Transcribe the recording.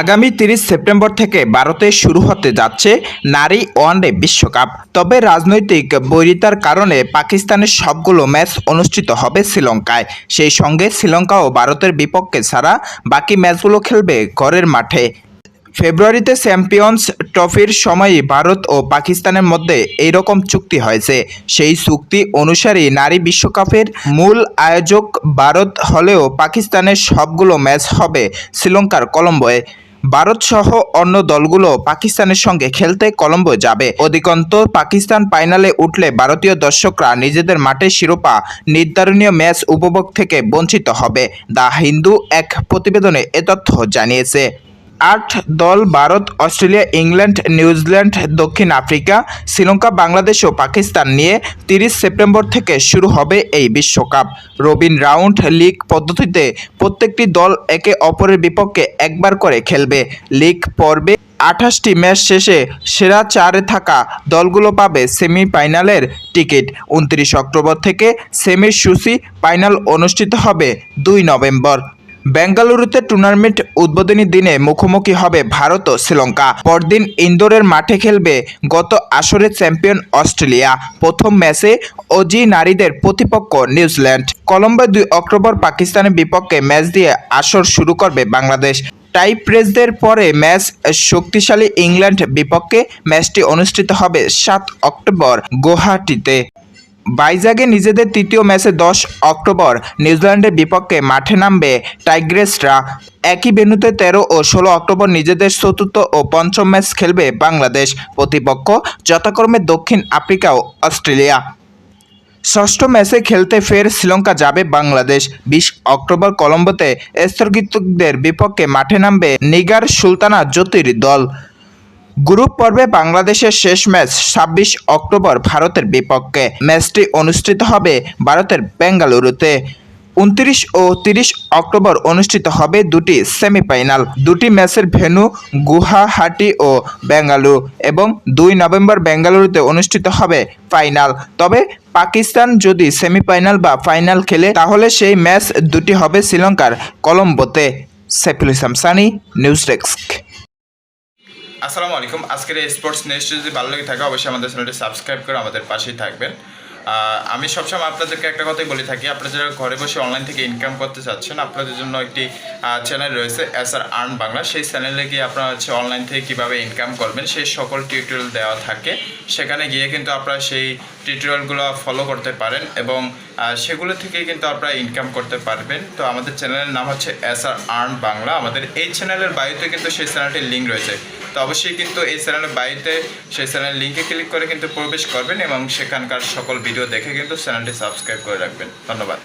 আগামী তিরিশ সেপ্টেম্বর থেকে ভারতে শুরু হতে যাচ্ছে নারী ওয়ানডে বিশ্বকাপ। তবে রাজনৈতিক বৈরিতার কারণে পাকিস্তানের সবগুলো ম্যাচ অনুষ্ঠিত হবে শ্রীলঙ্কায়। সেই সঙ্গে শ্রীলঙ্কা ও ভারতের বিপক্ষে ছাড়া বাকি ম্যাচগুলো খেলবে ঘরের মাঠে। ফেব্রুয়ারিতে চ্যাম্পিয়ন্স ট্রফির সময়ই ভারত ও পাকিস্তানের মধ্যে এইরকম চুক্তি হয়েছে। সেই চুক্তি অনুসারেই নারী বিশ্বকাপের মূল আয়োজক ভারত হলেও পাকিস্তানের সবগুলো ম্যাচ হবে শ্রীলঙ্কার কলম্বোয়। ভারত সহ অন্য দলগুলো পাকিস্তানের সঙ্গে খেলতে কলম্বো যাবে। অধিকন্তর পাকিস্তান ফাইনালে উঠলে ভারতীয় দর্শকরা নিজেদের মাঠে শিরোপা, নির্ধারণীয় ম্যাচ উপভোগ থেকে বঞ্চিত হবে। দ্য হিন্দু এক প্রতিবেদনে এ তথ্য জানিয়েছে। আট দল Bharat, Australia, England, New Zealand, দক্ষিণ আফ্রিকা, শ্রীলঙ্কা, বাংলাদেশ ও পাকিস্তান নিয়ে তিরিশ সেপ্টেম্বর থেকে শুরু হবে এই বিশ্বকাপ। রবিন রাউন্ড লিগ পদ্ধতিতে প্রত্যেকটি দল একে অপরের বিপক্ষে একবার করে খেলবে। লিগ পর্বে আঠাশটি ম্যাচ শেষে সেরা চারে থাকা দলগুলো পাবে সেমিফাইনালের টিকিট। উনত্রিশ অক্টোবর থেকে সেমির সূচি ফাইনাল অনুষ্ঠিত হবে দুই নভেম্বর। বেঙ্গালুরুতে টুর্নামেন্ট উদ্বোধনী দিনে মুখোমুখি হবে ভারত ও শ্রীলঙ্কা। পরদিন ইন্দোরের মাঠে খেলবে গত আসরের চ্যাম্পিয়ন অস্ট্রেলিয়া। প্রথম ম্যাচে অজি নারীদের প্রতিপক্ষ নিউজিল্যান্ড। কলম্বোয় দুই অক্টোবর পাকিস্তানের বিপক্ষে ম্যাচ দিয়ে আসর শুরু করবে বাংলাদেশ। টাই প্রেসদের পরে ম্যাচ শক্তিশালী ইংল্যান্ড বিপক্ষে ম্যাচটি অনুষ্ঠিত হবে সাত অক্টোবর গুয়াহাটিতে। বাইজাগে নিজেদের তৃতীয় ম্যাচে দশ অক্টোবর নিউজিল্যান্ডের বিপক্ষে মাঠে নামবে টাইগ্রেসরা। একই ভেন্যুতে তেরো ও ষোলো অক্টোবর নিজেদের চতুর্থ ও পঞ্চম ম্যাচ খেলবে বাংলাদেশ, প্রতিপক্ষ যথাক্রমে দক্ষিণ আফ্রিকা ও অস্ট্রেলিয়া। ষষ্ঠ ম্যাচে খেলতে ফের শ্রীলঙ্কা যাবে বাংলাদেশ। বিশ অক্টোবর কলম্বোতে স্থগিতদের বিপক্ষে মাঠে নামবে নিগার সুলতানা জ্যোতির দল। গ্রুপ পর্বে বাংলাদেশের শেষ ম্যাচ ছাব্বিশ অক্টোবর ভারতের বিপক্ষে। ম্যাচটি অনুষ্ঠিত হবে ভারতের বেঙ্গালুরুতে। উনত্রিশ ও তিরিশ অক্টোবর অনুষ্ঠিত হবে দুটি সেমিফাইনাল। দুটি ম্যাচের ভেন্যু গুয়াহাটি ও বেঙ্গালুরু এবং দুই নভেম্বর বেঙ্গালুরুতে অনুষ্ঠিত হবে ফাইনাল। তবে পাকিস্তান যদি সেমিফাইনাল বা ফাইনাল খেলে, তাহলে সেই ম্যাচ দুটি হবে শ্রীলঙ্কার কলম্বোতে। Saiful Islam Sunny, news desk. আসসালামু আলাইকুম। আজকের এই স্পোর্টস নিউজটি যদি ভালো লেগে থাকে, অবশ্যই আমাদের চ্যানেলটি সাবস্ক্রাইব করে আমাদের পাশেই থাকবেন। আমি সবসময় আপনাদেরকে একটা কথাই বলে থাকি, আপনারা যারা ঘরে বসে অনলাইন থেকে ইনকাম করতে চাচ্ছেন, আপনাদের জন্য একটি চ্যানেল রয়েছে এস আর আর্ন বাংলা সেই চ্যানেলে গিয়ে আপনারা হচ্ছে অনলাইন থেকে কীভাবে ইনকাম করবেন, সেই সকল টিউটোরিয়াল দেওয়া থাকে। সেখানে গিয়ে কিন্তু আপনারা সেই টিউটোরিয়ালগুলো ফলো করতে পারেন এবং সেগুলো থেকে কিন্তু আপনারা ইনকাম করতে পারবেন। তো আমাদের চ্যানেলের নাম হচ্ছে এস আর আর্ন বাংলা আমাদের এই চ্যানেলের বায়ুতে কিন্তু সেই চ্যানেলটির লিঙ্ক রয়েছে। তো অবশ্যই কিন্তু এই চ্যানেলের বাড়িতে সেই চ্যানেলের লিঙ্কে ক্লিক করে কিন্তু প্রবেশ করবেন এবং সেখানকার সকল ভিডিও দেখে কিন্তু চ্যানেলটি সাবস্ক্রাইব করে রাখবেন। ধন্যবাদ।